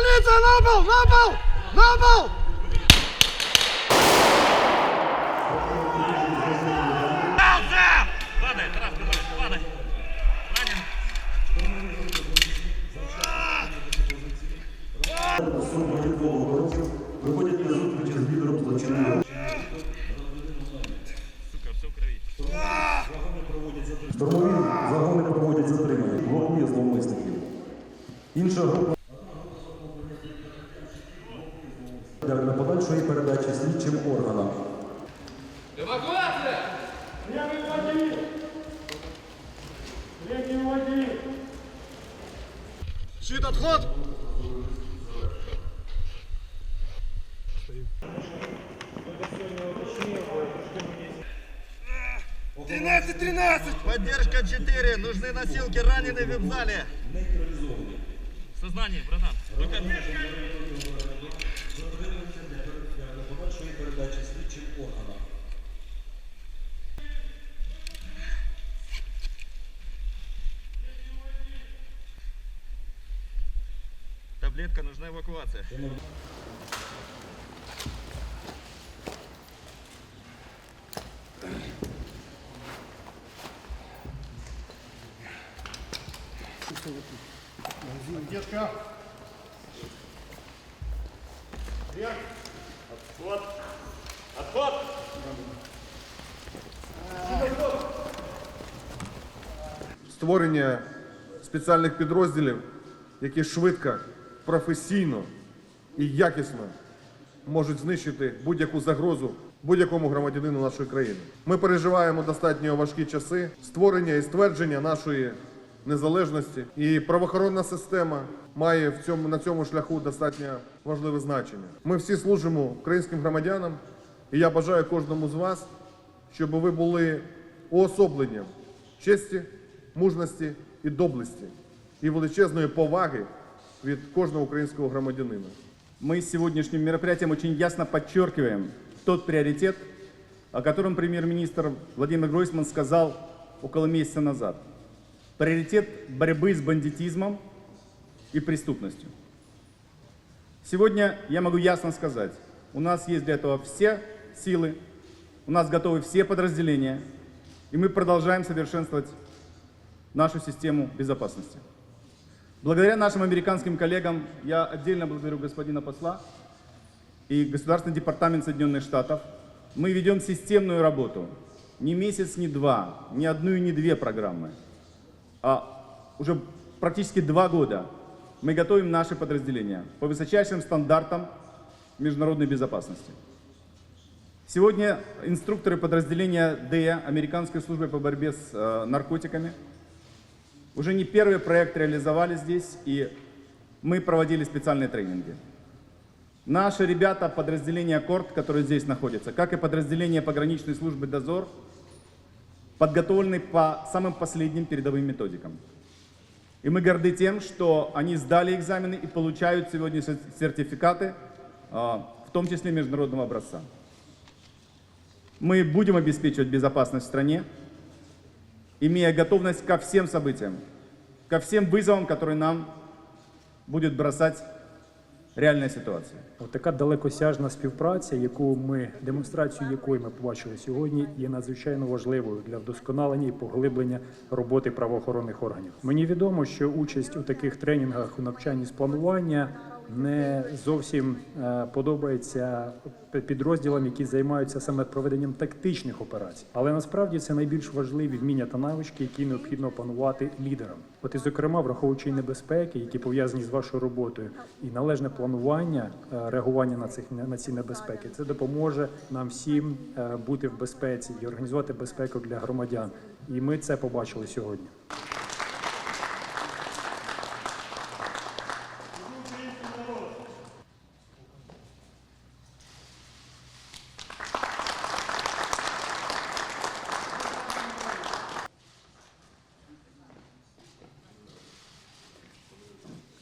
Поліція на пол! На пол! На пол! Падай, Тарас Петрович, падай. Ранен. виходять на зустрічі з лідером злочинного. Штурмові проводять затримання, блокує зловмисників. Інша група слідчим органам. Щит отход! Тринадцать, тринадцать! Поддержка 4. Нужны носилки раненые в вип-зале. Сознание, братан. Только Таблетка, нужна эвакуация. Детка! створення спеціальних підрозділів, які швидко, професійно і якісно можуть знищити будь-яку загрозу будь-якому громадянину нашої країни. Ми переживаємо достатньо важкі часи створення і ствердження нашої незалежності, і правоохоронна система має в цьому на цьому шляху достатньо важливе значення. Ми всі служимо українським громадянам, і я бажаю кожному з вас, щоб ви були уособленням честі, мужності і доблесті і величезної поваги від кожного українського громадянина. Мы сегодняшним мероприятием очень ясно подчеркиваем тот приоритет, о котором премьер-министр Владимир Гройсман сказал около месяца назад. Приоритет борьбы с бандитизмом и преступностью. Сегодня я могу ясно сказать, у нас есть для этого все силы, у нас готовы все подразделения, и мы продолжаем совершенствовать нашу систему безопасности. Благодаря нашим американским коллегам, я отдельно благодарю господина посла и Государственный департамент Соединенных Штатов, мы ведем системную работу. Не месяц, не два, не одну и не две программы, а уже практически два года мы готовим наши подразделения по высочайшим стандартам международной безопасности. Сегодня инструкторы подразделения ДЭА, Американской службы по борьбе с э, наркотиками, уже не первый проект реализовали здесь, и мы проводили специальные тренинги. Наши ребята подразделения КОРТ, которые здесь находятся, как и подразделение пограничной службы «Дозор», подготовлены по самым последним передовым методикам. И мы горды тем, что они сдали экзамены и получают сегодня сер- сертификаты, а, в том числе международного образца. Мы будем обеспечивать безопасность в стране, имея готовность ко всем событиям, ко всем вызовам, которые нам будет бросать реальная ситуация. От така далекосяжна співпраця, яку ми демонстрацію якої ми побачили сьогодні, є надзвичайно важливою для вдосконалення і поглиблення роботи правоохоронних органів. Мені відомо, що участь у таких тренінгах у навчанні з планування не зовсім е, подобається підрозділам, які займаються саме проведенням тактичних операцій. Але насправді це найбільш важливі вміння та навички, які необхідно опанувати лідерам. От і зокрема, враховуючи небезпеки, які пов'язані з вашою роботою, і належне планування е, реагування на цих на ці небезпеки, це допоможе нам всім е, бути в безпеці і організувати безпеку для громадян. І ми це побачили сьогодні.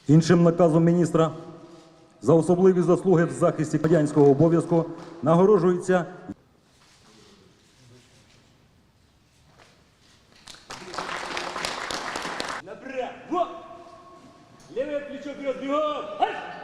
Іншим наказом міністра за особливі заслуги в захисті радянського обов'язку нагороджується Напряг! Вот! Левое плечо вперед, бегом! Ай!